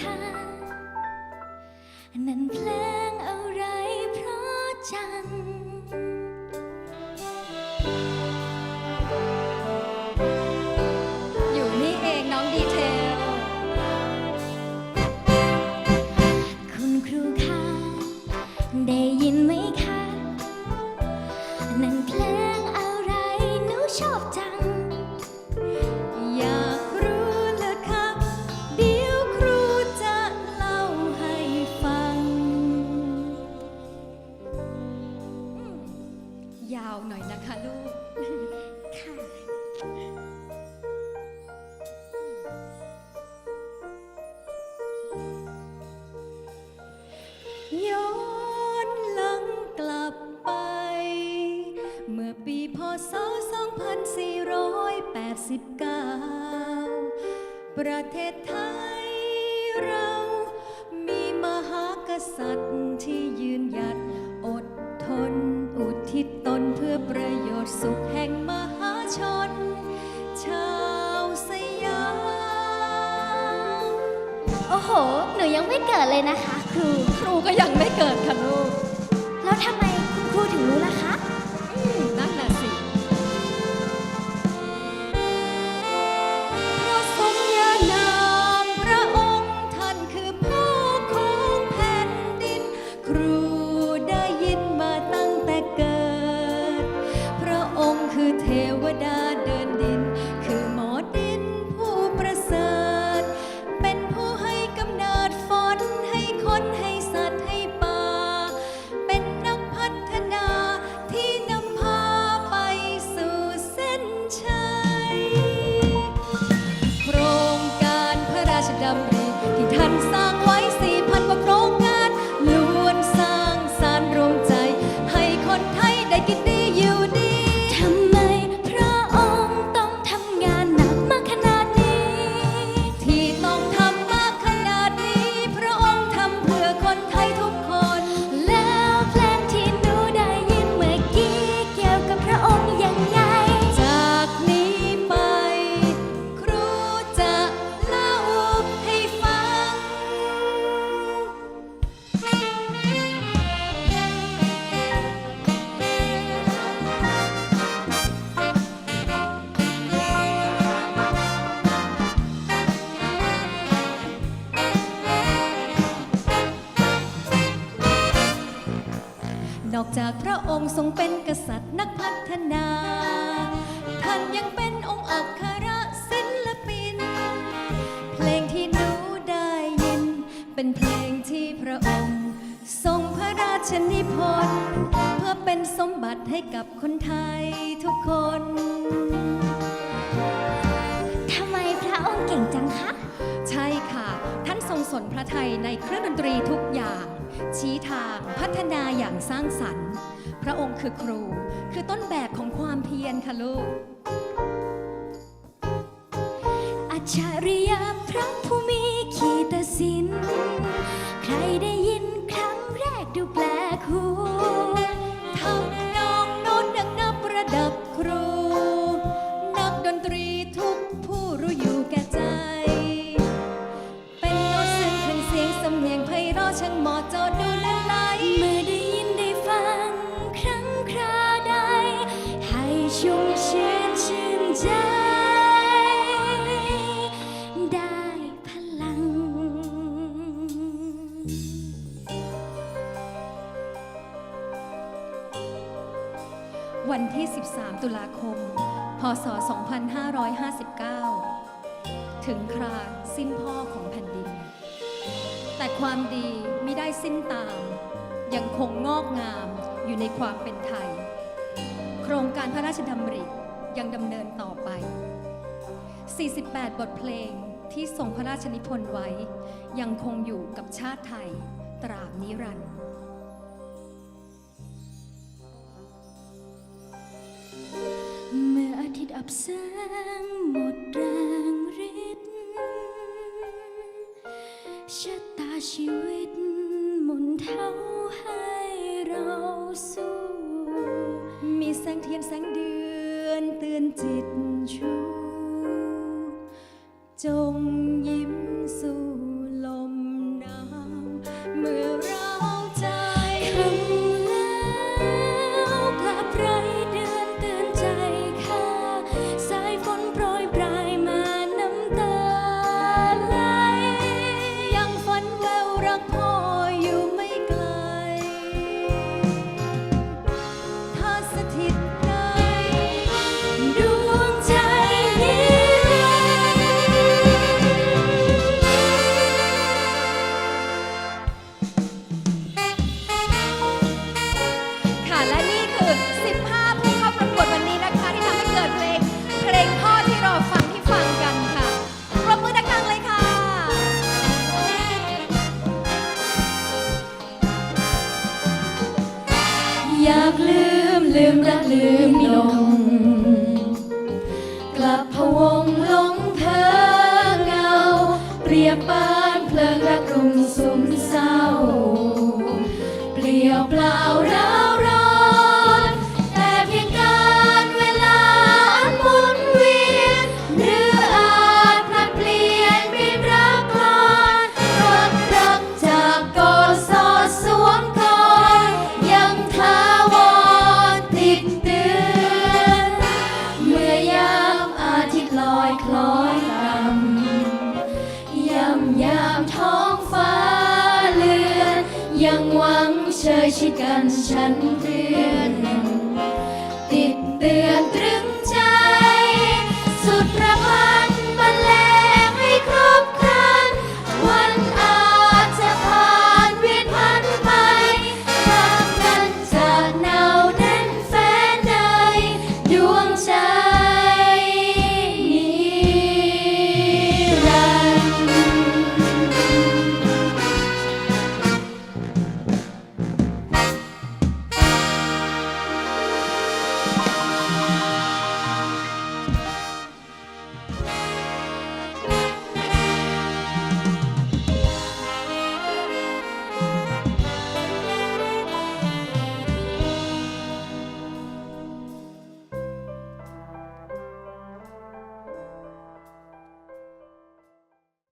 คะนั่นเพลงอะไรเพราะใจาวหน่อยนะคะลูก ค่ะย้อนหลังกลับไป เมื่อปีพศ 2489 ประเทศไทยเรา มีมหากษัตริย์ที่ยืนหยัดอดทน อุทิศตนเพื่อประโยชน์สุขแห่งมหาชน ชาวสยาม โอ้โห หนูยังไม่เกิดเลยนะคะครู ครูก็ยังไม่เกิดค่ะลูก แล้วทำไมคุณครูถึงรู้ล่ะคะนั่นน่ะสิเพราะสมญานามพระองค์ท่านคือพ่อของแผ่นดิน ครู พระองค์ทรงเป็นกษัตริย์นักพัฒนา ท่านยังเป็นองค์อัครศิลปิน เพลงที่หนูได้ยิน เป็นเพลงที่พระองค์ ทรงพระราชนิพนธ์เพื่อเป็นสมบัติให้กับคนไทยทุกคนทำไมพระองค์เก่งจังคะ ใช่ค่ะ ท่านทรงสนพระไทยในเครื่องดนตรีทุกอย่าง ชี้ทางพัฒนาอย่างสร้างสรรค์ พระองค์คือครู คือต้นแบบของความเพียรค่ะลูก อัจฉริยะพระผู้มีขีตสิน ใครได้ยินครั้งแรกดูแปลกหูทำ 3 ตุลาคม พศ 2559 ถึงคราสิ้นพ่อของแผ่นดิน แต่ความดีมิได้สิ้นตาม ยังคงงอกงามอยู่ในความเป็นไทย โครงการพระราชดำริยังดำเนินต่อไป 48 บทเพลงที่ทรงพระราชนิพนธ์ไว้ ยังคงอยู่กับชาติไทยตราบนิรันดร์ อับแสงหมดแรงฤทธิ์ชะตาชีวิตหมุนเท่าให้เราสู้ มีแสงเทียนแสงเดือนเตือนจิตชู จงยิ้มสู้ รักลืมลง กลับพวงลงเธอเงาเปรียบป เชยชิดกันฉันเตือนติดเตือนตรึง